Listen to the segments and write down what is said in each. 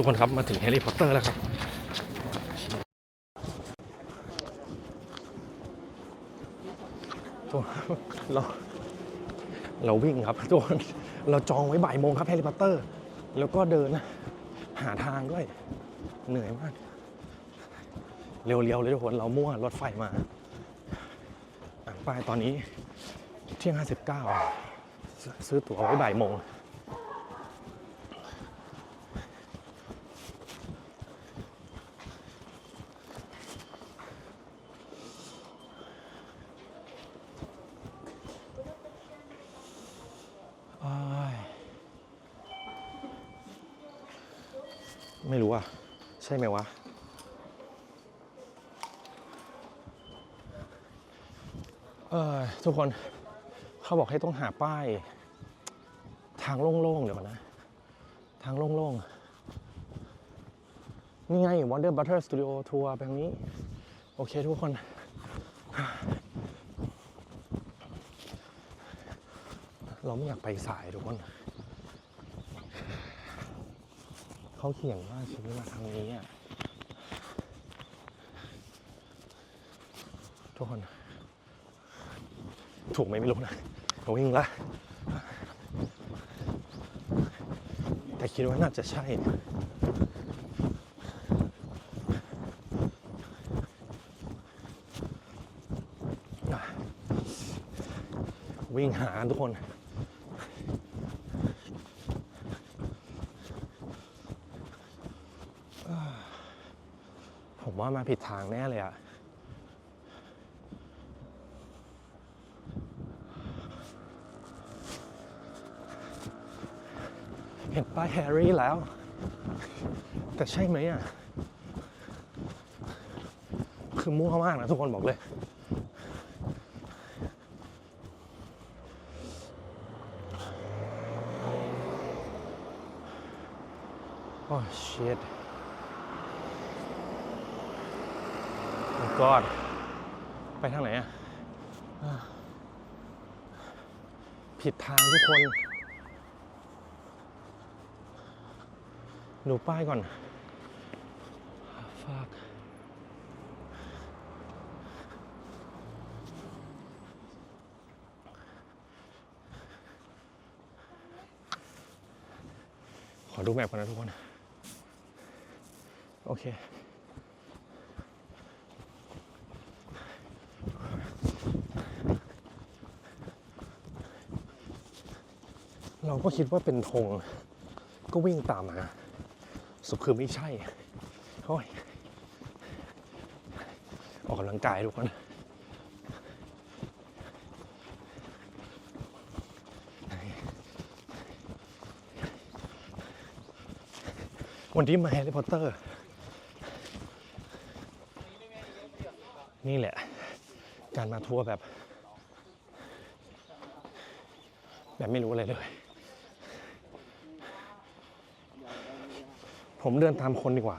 ทุกคนครับมาถึงแฮร์รี่พอตเตอร์แล้วครับทุกคนเราเราวิ่งครับทุกคนเราจองไว้บ่ายโมงครับแฮร์รี่พอตเตอร์ แล้วก็เดินหาทางด้วย เหนื่อยมาก เร็วๆเลยทุกคนเรามั่วรถไฟมาอะป้ายตอนนี้เที่ยง 59 ซื้อตั๋วไว้บ่ายโมง อ้ายไม่รู้อะ ใช่ไหมวะ เออทุกคนเขาบอกให้ต้องหาป้าย ทางโล่งๆ เดี๋ยวนนะทางโล่งๆ นี่ไง Wonder Butter Studio Tour แบบนี้ โอเคทุกคน เราไม่อยากไปสายทุกคน เขาเขียนว่าชีวิตมาทางนี้อะทุกคนถูกไหมไม่รู้นะเราวิ่งละแต่คิดว่าน่าจะใช่วิ่งหาทุกคน ว่ามาผิดทางแน่เลยอะเห็นป้ายแฮร์รี่แล้ว แต่ใช่ไหมอะคือมั่วมากนะทุกคนบอกเลยโอ้ shit god ไปทางไหนอะผิดทางทุกคน ดูป้ายก่อน fuck ขอดูแมพก่อนนะทุกคน โอเค เรา ก็คิดว่าเป็นธงก็วิ่งตามมา สุดคือไม่ใช่โอ้ยออกกำลังกายทุกคนวันที่มาแฮร์รี่พอตเตอร์ นี่แหละ การมาทัวร์แบบ แบบไม่รู้อะไรเลย ผมเดินตามคนดีกว่า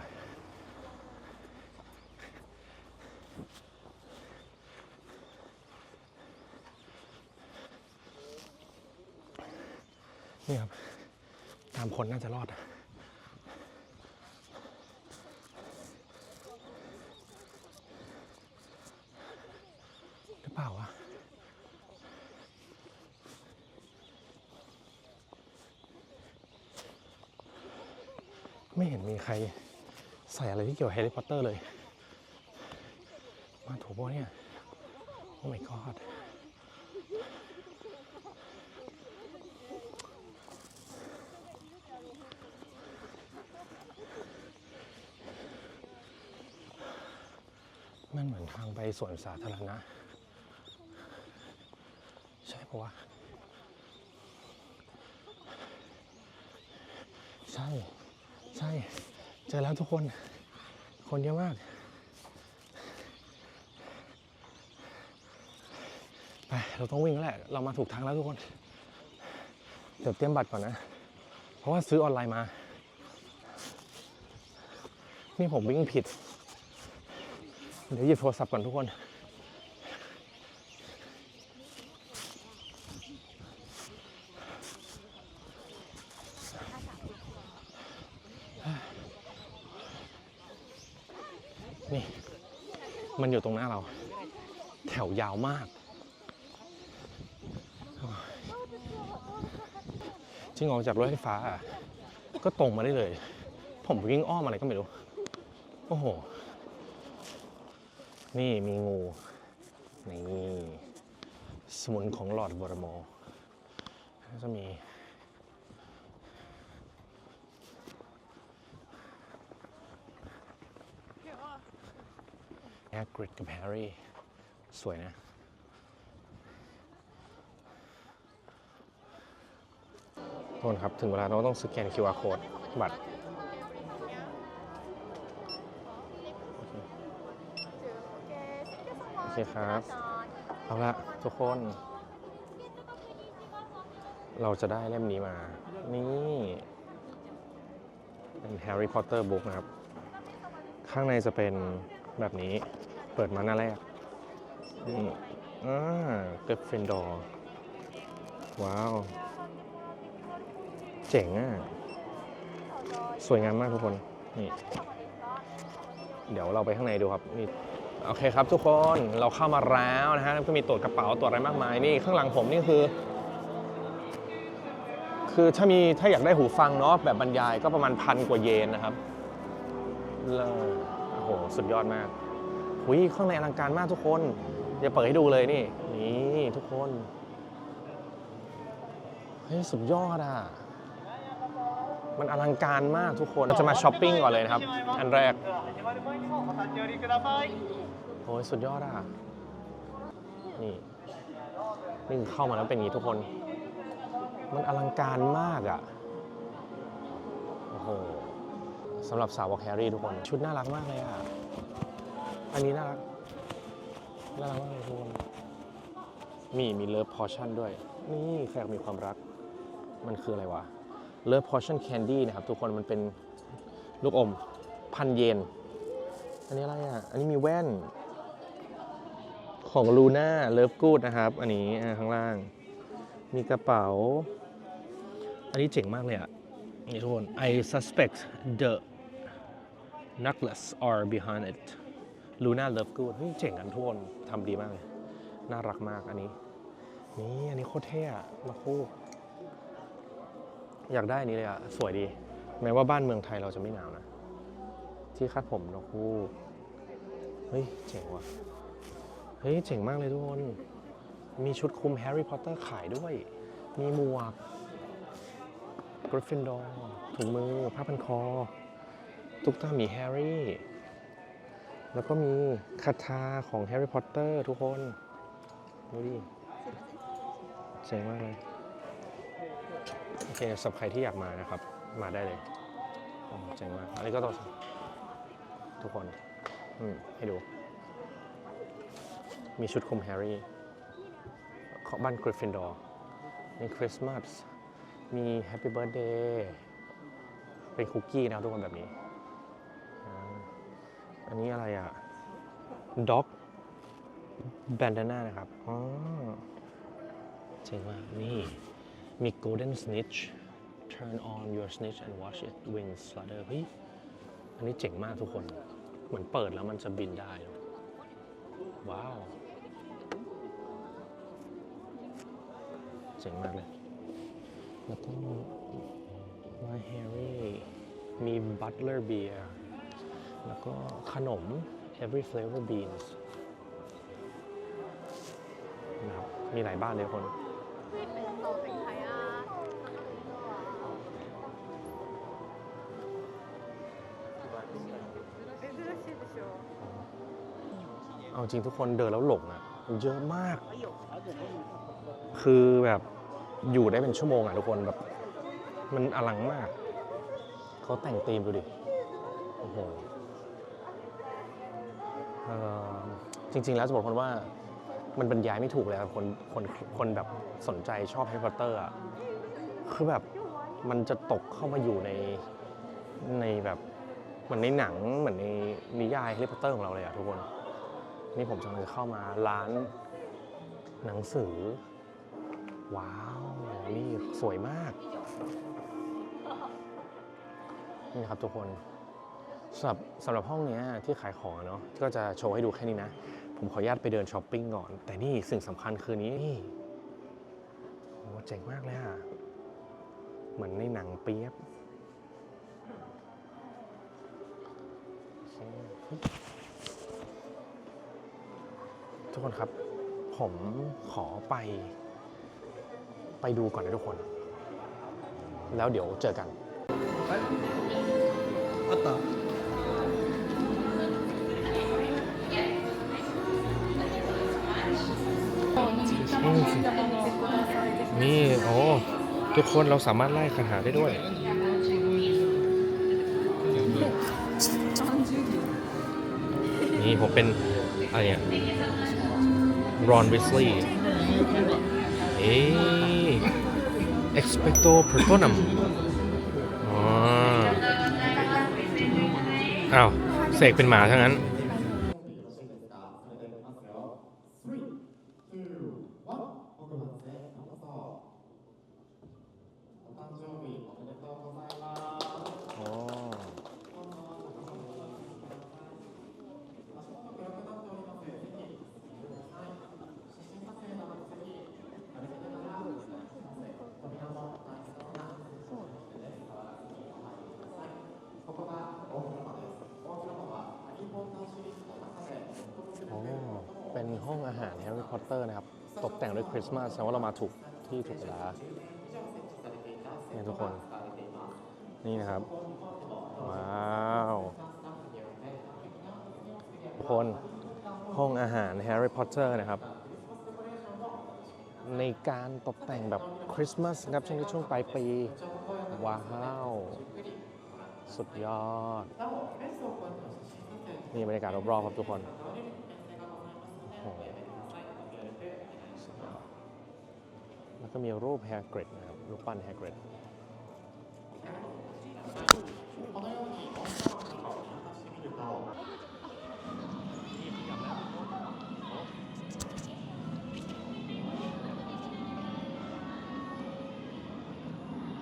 นี่ครับ ตามคนน่าจะรอดหรือเปล่าวะ ไม่เห็นมีใครใส่อะไรที่ เกี่ยวกับแฮร์รี่พอตเตอร์เลยมาถูกปะเนี่ย โอ้ my god มันเหมือนทางไปสวนสาธารณะ ใช่ปะวะ ใช่ ใช่ เจอแล้วทุกคน คนเยอะมาก ไป เราต้องวิ่งแล้วแหละ เรามาถูกทางแล้วทุกคน เดี๋ยวเตรียมบัตรก่อนนะ เพราะว่าซื้อออนไลน์มา นี่ผมวิ่งผิด เดี๋ยวหยิบโทรศัพท์ก่อนทุกคน นี่ มันอยู่ตรงหน้าเรา แถวยาวมาก จริงออกจากรถไฟฟ้า ก็ตรงมาได้เลย ผมวิ่งอ้อมอะไรก็ไม่รู้ โอ้โห นี่มีงู นี่ สมุนของหลอดวอร์มอแล้วจะมี แอกริดกับแฮร์รี่ สวยนะโทษครับ ถึงเวลาเราต้องสแกน QR code บัตรโอเคครับ เอาละทุกคน เราจะได้เล่มนี้มา นี่ เป็น Harry Potter book นะครับ ข้างในจะเป็นแบบนี้ ปิดมาหน้าแรกนี่อ่าเกรฟฟินดอร์ว้าว เจ๋งอะ สวยงามมากทุกคน นี่ เดี๋ยวเราไปข้างในดูครับ นี่ โอเคครับทุกคน เราเข้ามาแล้วนะฮะก็มีตรวจกระเป๋าตรวจอะไรมากมาย นี่ข้างหลังผมนี่คือ คือถ้ามีถ้าอยากได้หูฟังเนาะแบบบรรยายก็ประมาณพันกว่าเยนนะครับเลิศโอ้โห สุดยอดมาก หุยข้างในอลังการมากทุกคนอย่ายเปิดให้ดูเลยนี่ นี่ทุกคนเฮ้ยสุดยอดอะมันอลังการมากทุกคนเราจะมาช้อปปิ้งก่อนเลยนะครับ อันแรกโอ้ยสุดยอดอะนี่นี่เข้ามาแล้วเป็นอย่างนี้ทุกคน มันอลังการมากอะโอ้โหสำหรับสาววอลแครี่ทุกคน ชุดน่ารักมากเลยอะ อันนี้น่ารัก น่ารักมากเลยทุกคนมีมีเลิฟพอชั่นด้วย นี่แขกมีความรัก มันคืออะไรวะเลิฟพอชั่นแคนดี้นะครับ ทุกคนมันเป็นลูกอมพันเยน อันนี้อะไรอะ อันนี้มีแว่น ของลูน่าเลิฟกูดนะครับ อันนี้อ่าข้างล่าง มีกระเป๋า อันนี้เจ๋งมากเลยอะ นี่ทุกคน I suspect the necklace are behind it Luna Love Good เฮ้ยเจ๋งกันทุกคนทำดีมากเลย น่ารักมากอันนี้ นี่อันนี้โคตรเท่อะมาคู่อยากได้อันนี้เลยอะสวยดี แม้ว่าบ้านเมืองไทยเราจะไม่หนาวนะ ที่คาดผมนกคู่เฮ้ยเจ๋งว่ะ เฮ้ยเจ๋งมากเลยทุกคน มีชุดคลุมแฮร์รี่พอตเตอร์ขายด้วย มีหมวกกริฟฟินดอร์ถุงมือผ้าพันคอ ตุ๊กตาหมีแฮร์รี่ แล้วก็มีคาถาของแฮร์รี่พอตเตอร์ทุกคน ดูดิเจ๋งมากเลย โอเคสำหรับใครที่อยากมานะครับ มาได้เลยเจ๋งมาก อันนี้ก็ต้องทุกคนอืมให้ดู มีชุดคลุมแฮร์รี่ของบ้านกริฟฟินดอร์มีคริสต์มาสมีแฮปปี้เบิร์ดเดย์เป็นคุกกี้นะทุกคนแบบนี้ อันนี้อะไรอะด็อกแบนดาน่านะครับ อ๋อ เจ๋งมาก นี่ มี golden snitch turn on your snitch and watch it wings flutter เฮ้ย อันนี้เจ๋งมากทุกคน เหมือนเปิดแล้วมันจะบินได้ ว้าว เจ๋งมากเลย แล้วก็มาแฮร์รี่มีบัตเลอร์เบียร์ แล้วก็ขนม every flavor beans นะครับมีหลายบ้านเลยคน เอาจริงทุกคนเดินแล้วหลงอะเยอะมาก คือแบบอยู่ได้เป็นชั่วโมงอะทุกคนแบบ มันอลังมาก เขาแต่งธีมดูดิ โอ้โห จริง ๆ แล้วจะบอกคนว่ามันบรรยายไม่ถูกเลยครับคนคนคนแบบสนใจชอบแฮร์รี่พอตเตอร์อะคือแบบมันจะตกเข้ามาอยู่ในในแบบเหมือนในหนังเหมือนในนิยายแฮร์รี่พอตเตอร์ของเราเลยอะทุกคน นี่ผมกำลังจะเข้ามาร้านหนังสือ ว้าวนี่สวยมากนี่ครับทุกคนสำหรับสำหรับห้องนี้ที่ขายของเนาะก็จะโชว์ให้ดูแค่นี้นะ ผมขออนุญาตไปเดินช้อปปิ้งก่อน แต่นี่สิ่งสำคัญคือนี้นี่โอ้เจ๋งมากเลยอะเหมือนในหนังเปียบโอเคเฮ้ยทุกคนครับ ผมขอไป ไปดูก่อนนะทุกคน แล้วเดี๋ยวเจอกัน あった นี่โอ้ทุกคนเราสามารถไล่คาถาได้ด้วยนี่ผมเป็นอะไรเนี่ยรอนวิสลีย์เอ๊ะ expecto patronum อ๋ออ้าว เสกเป็นหมาทั้งนั้น อ๋อ อ๋อ เป็นห้องอาหารแฮร์รี่พอตเตอร์นะครับ ตกแต่งด้วยคริสต์มาสแสดงว่าเรามาถูกที่ถูกเวลาเนี่ยทุกคน นี่นะครับ ว้าวคนห้องอาหารแฮร์รี่พอตเตอร์นะครับ ในการตกแต่งแบบคริสต์มาสนะครับช่วงช่วงปลายปี ว้าว สุดยอด นี่บรรยากาศรอบๆครับทุกคนโอ้โหสุดยอด แล้วก็มีรูปแฮกริดนะครับรูปปั้นแฮกริด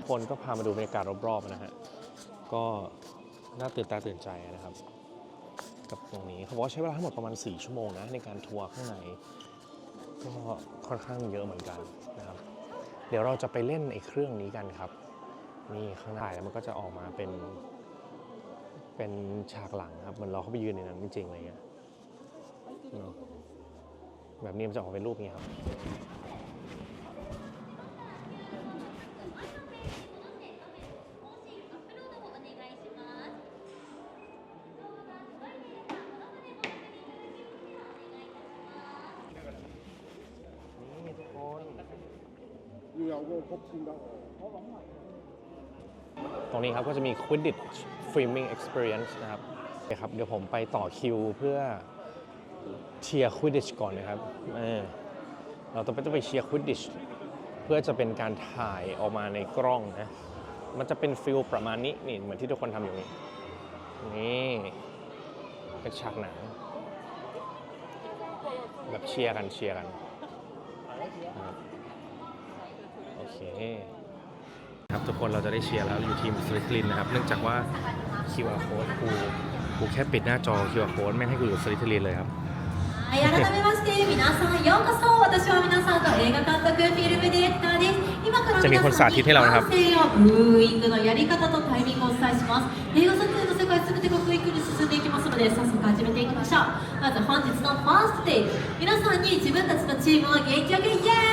คนก็พามาดูบรรยากาศรอบๆนะฮะ ก็น่าตื่นตาตื่นใจนะครับ กับตรงนี้เขาบอกว่าใช้เวลาทั้งหมดประมาณ 4 ชั่วโมงนะ ในการทัวร์ข้างใน ก็ค่อนข้างเยอะเหมือนกัน เดี๋ยวเราจะไปเล่นไอ้เครื่องนี้กันครับ นี่ข้างในแล้วมันก็จะออกมาเป็น เป็นฉากหลังครับ เหมือนเราเข้าไปยืนในนั้นจริงๆอะไรเงี้ยแบบนี้มันจะออกมาเป็นรูปนี้ครับ ตรงนี้ครับก็จะมี Quidditch Filming Experience นะครับโอเคครับ เดี๋ยวผมไปต่อคิวเพื่อเชียร์ Quidditch ก่อนนะครับเออเราต้องไปต้องไปเชียร์ Quidditch เพื่อจะเป็นการถ่ายออกมาในกล้องนะ มันจะเป็นฟิลประมาณนี้นี่เหมือนที่ทุกคนทำอยู่นี่นี่เป็นฉากหนังแบบเชียร์กันเชียร์กันนะ เค ครับทุกคนเราจะได้เชียร์แล้วอยู่ทีมสตริกลินนะครับ เนื่องจากว่า QR code กูกูแค่ปิดหน้าจอ QR code ไม่งให้กูอยู่สตริกลินเลยครับ はい、改めまして皆さんようこそ私は皆さんの映画監督フィルムディレクターです今からじゃあみこ皆さんさん聞いてเรานะครับ 完成やブーイングのやり方とタイミングをお伝えします映画撮影の世界すべてがクイックに進んでいきますので早速始めていきましょうまず本日のファーストデイ皆さんに自分たちのチームを元気よくイエーイレッツゴー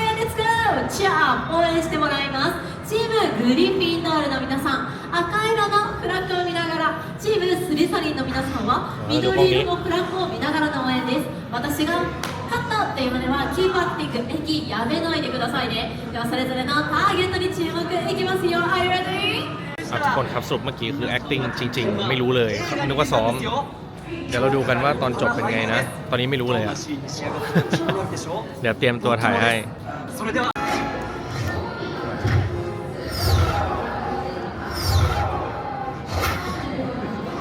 チャー応援してもらいますチームグリフィンドールの皆さん赤色のフラッグを見ながらチームスリザリンの皆さんは緑色のフラッグを見ながらの応援です私が勝ったっていうまではキープアッティング駅やめないでくださいねではそれぞれのターゲットに注目いきますよ Are you ready? อ่ะทุกคนครับสรุปเมื่อกี้คือ acting จริง ๆ ไม่รู้เลยนึกว่าซ้อม เดี๋ยวเราดูกันว่าตอนจบเป็นไงนะ ตอนนี้ไม่รู้เลยอ่ะ เดี๋ยวเตรียมตัวถ่ายให้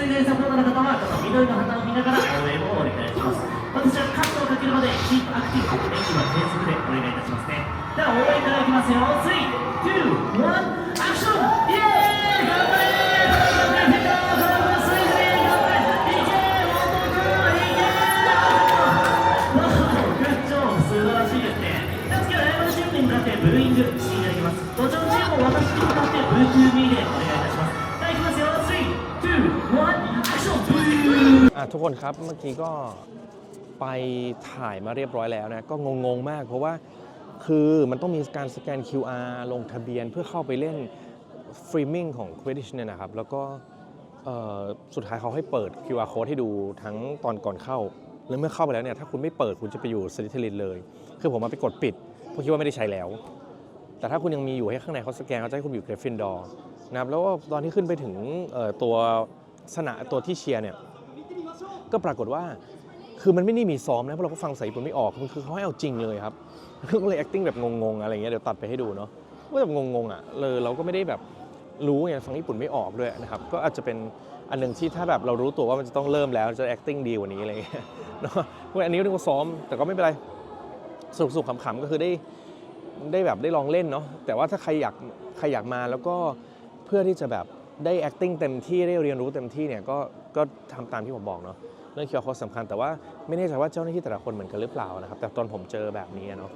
ついでにサポートの方はこの緑の旗を見ながら応援をお願いします。私はカットをかけるまでキープアクティブ演技は継続でお願いいたしますね。では応援からいきますよ。321 ทุกคนครับเมื่อกี้ก็ไปถ่ายมาเรียบร้อยแล้วนะ ก็งงๆมาก เพราะว่าคือมันต้องมีการสแกน QR ลงทะเบียนเพื่อเข้าไปเล่นฟรีมิ่งของ Quidditch เนี่ยนะครับ แล้วก็สุดท้ายเขาให้เปิด QR code ให้ดูทั้งตอนก่อนเข้า แล้วเมื่อเข้าไปแล้วเนี่ยถ้าคุณไม่เปิดคุณจะไปอยู่สลิทลินเลย คือผมมาไปกดปิดเพราะคิดว่าไม่ได้ใช้แล้ว แต่ถ้าคุณยังมีอยู่ให้ข้างในเขาสแกนเขาจะให้คุณอยู่เกรฟฟินดอร์นะครับแล้วก็ตอนที่ขึ้นไปถึงตัวสนามตัวที่เชียร์เนี่ย ก็ปรากฏว่าคือมันไม่ได้มีซ้อมนะเพราะเราก็ฟังภาษาญี่ปุ่นไม่ออกมันคือเขาให้เอาจริงเลยครับก็เลย acting แบบงงๆอะไรเงี้ยเดี๋ยวตัดไปให้ดูเนาะก็แบบงงๆอะเลยเราก็ไม่ได้แบบรู้ไงฟังญี่ปุ่นไม่ออกด้วยนะครับก็อาจจะเป็นอันหนึ่งที่ถ้าแบบเรารู้ตัวว่ามันจะต้องเริ่มแล้วจะ acting ดีกว่านี้อะไรเงี้ยเนาะพราะอันนี้ก็เรียกว่าซ้อมแต่ก็ไม่เป็นไรสนุกๆขำๆก็คือได้ได้แบบได้ลองเล่นเนาะแต่ว่าถ้าใครอยากใครอยากมาแล้วก็เพื่อที่จะแบบได้ acting เต็มที่ได้เรียนรู้เต็มที่เนี่ยก็ก็ทำตามที่ผมบอกเนาะ เรื่อง QR code สำคัญแต่ว่าไม่แน่ใจว่าเจ้าหน้าที่แต่ละคนเหมือนกันหรือเปล่านะครับ แต่ตอนผมเจอแบบนี้เนาะ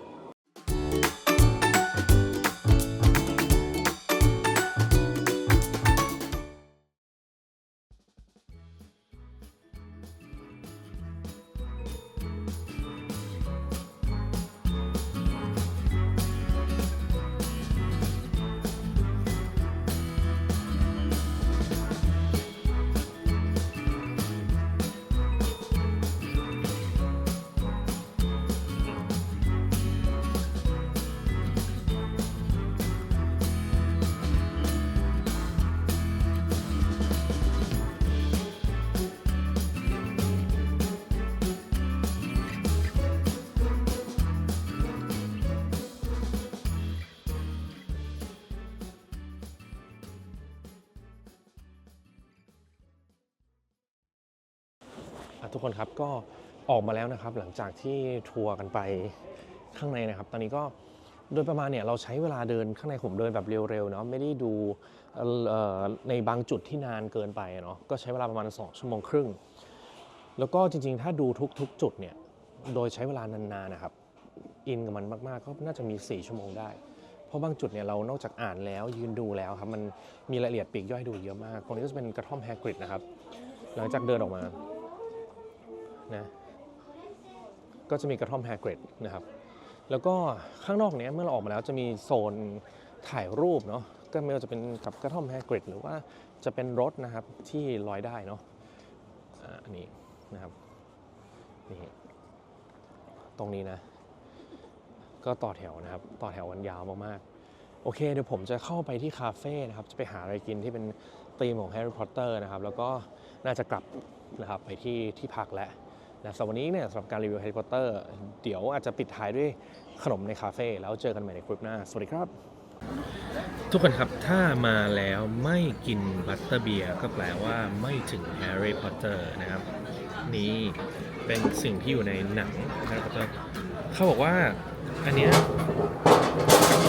คนครับก็ออกมาแล้วนะครับ หลังจากที่ทัวร์กันไปข้างในนะครับ ตอนนี้ก็โดยประมาณเนี่ยเราใช้เวลาเดินข้างในผมเดินแบบเร็วๆเนาะไม่ได้ดูในบางจุดที่นานเกินไปเนาะก็ใช้เวลาประมาณ 2 ชั่วโมงครึ่ง แล้วก็จริงๆ ถ้าดูทุกๆ จุดเนี่ยโดยใช้เวลานานๆนะครับอินกับมันมากๆก็น่าจะมี 4 ชั่วโมงได้ เพราะบางจุดเนี่ยเรานอกจากอ่านแล้วยืนดูแล้วครับมันมีรายละเอียดปีกย่อยดูเยอะมากตรงนี้ก็จะเป็นกระท่อมแฮกริดนะครับหลังจากเดินออกมา นะก็จะมีกระท่อมแฮกรดนะครับแล้วก็ข้างนอกเนี้ยเมื่อเราออกมาแล้วจะมีโซนถ่ายรูปเนาะก็ไม่ว่าจะเป็นกับกระท่อมแฮกริดหรือว่าจะเป็นรถนะครับที่ลอยได้เนาะอันนี้นะครับนี่ตรงนี้นะ ก็ต่อแถวนะครับ ต่อแถววันยาวมากๆ โอเคเดี๋ยวผมจะเข้าไปที่คาเฟ่นะครับ จะไปหาอะไรกินที่เป็นธีมของแฮร์รี่พอตเตอร์นะครับ แล้วก็น่าจะกลับนะครับไปที่ที่พักแล้ว นะสำหรับวันนี้เนี่ยสำหรับการรีวิวแฮร์รี่พอตเตอร์เดี๋ยวอาจจะปิดท้ายด้วยขนมในคาเฟ่แล้วเจอกันใหม่ในคลิปหน้า สวัสดีครับ ทุกคนครับถ้ามาแล้วไม่กินบัตเตอร์เบียร์ก็แปลว่าไม่ถึงแฮร์รี่พอตเตอร์นะครับ นี่เป็นสิ่งที่อยู่ในหนังแฮร์รี่พอตเตอร์เขาบอกว่าอันเนี้ย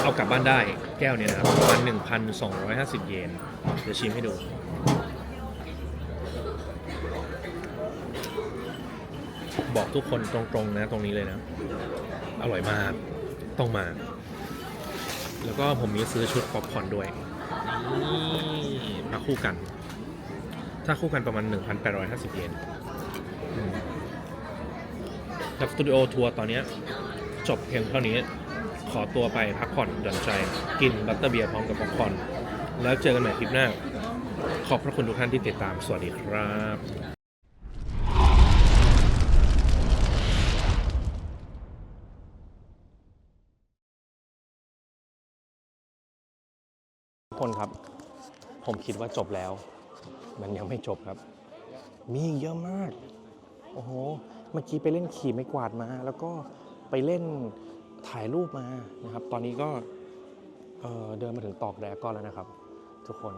เอากลับบ้านได้แก้วเนี้ยนะครับประมาณ1,250 เยนเดี๋ยวชิมให้ดู บอกทุกคนตรงๆนะตรงนี้เลยนะ อร่อยมาก ต้องมา แล้วก็ผมมีซื้อชุดป๊อปคอร์นด้วยนี่มาคู่กัน ถ้าคู่กันประมาณ 1,850 เยนอืมกับสตูดิโอทัวร์ตอนนี้จบเพียงเท่านี้ ขอตัวไปพักผ่อนหย่อนใจ กินบัตเตอร์เบียร์พร้อมกับป๊อปคอร์นแล้วเจอกันใหม่คลิปหน้า ขอบพระคุณทุกท่านที่ติดตาม สวัสดีครับ คนครับ ผมคิดว่าจบแล้ว มันยังไม่จบครับ มีเยอะมาก โอ้โห เมื่อกี้ไปเล่นขี่ไม่กวาดมา แล้วก็ไปเล่นถ่ายรูปมานะครับ ตอนนี้ก็เเดินมาถึงตอกแดกอนแล้วนะครับ ทุกคน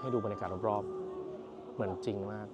ให้ดูบรรยากาศรอบๆ เหมือนจริงมาก